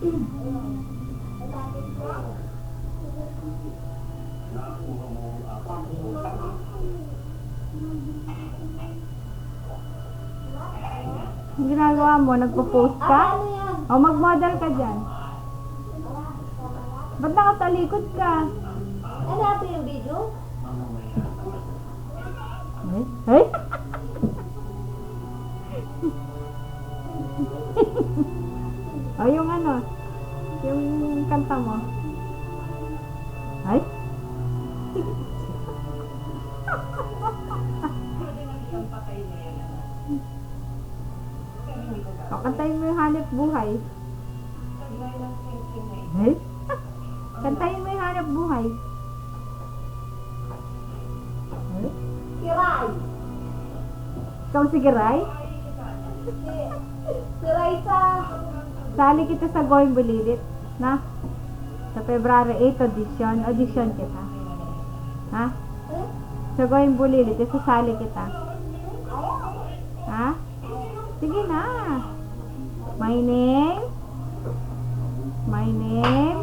Ang ginagawa mo, nagpo-post ka? O mag-model ka dyan. Ba't nakatalikod ka? Ano ito yung video? Ay? Ay? o yung ano? Kanta mo? Ay? O, kantayin mo yung hanap buhay. Ay? Kantayin mo yung hanap buhay. Ay? Kiray! Ikaw si Giray? Si, si Raisa! Sali kita sa Going Bulilit, na? Sa February 8 audition, audition kita. Ha? Sa Going Bulilit, isasali kita. Ha? Sige na. My name? My name?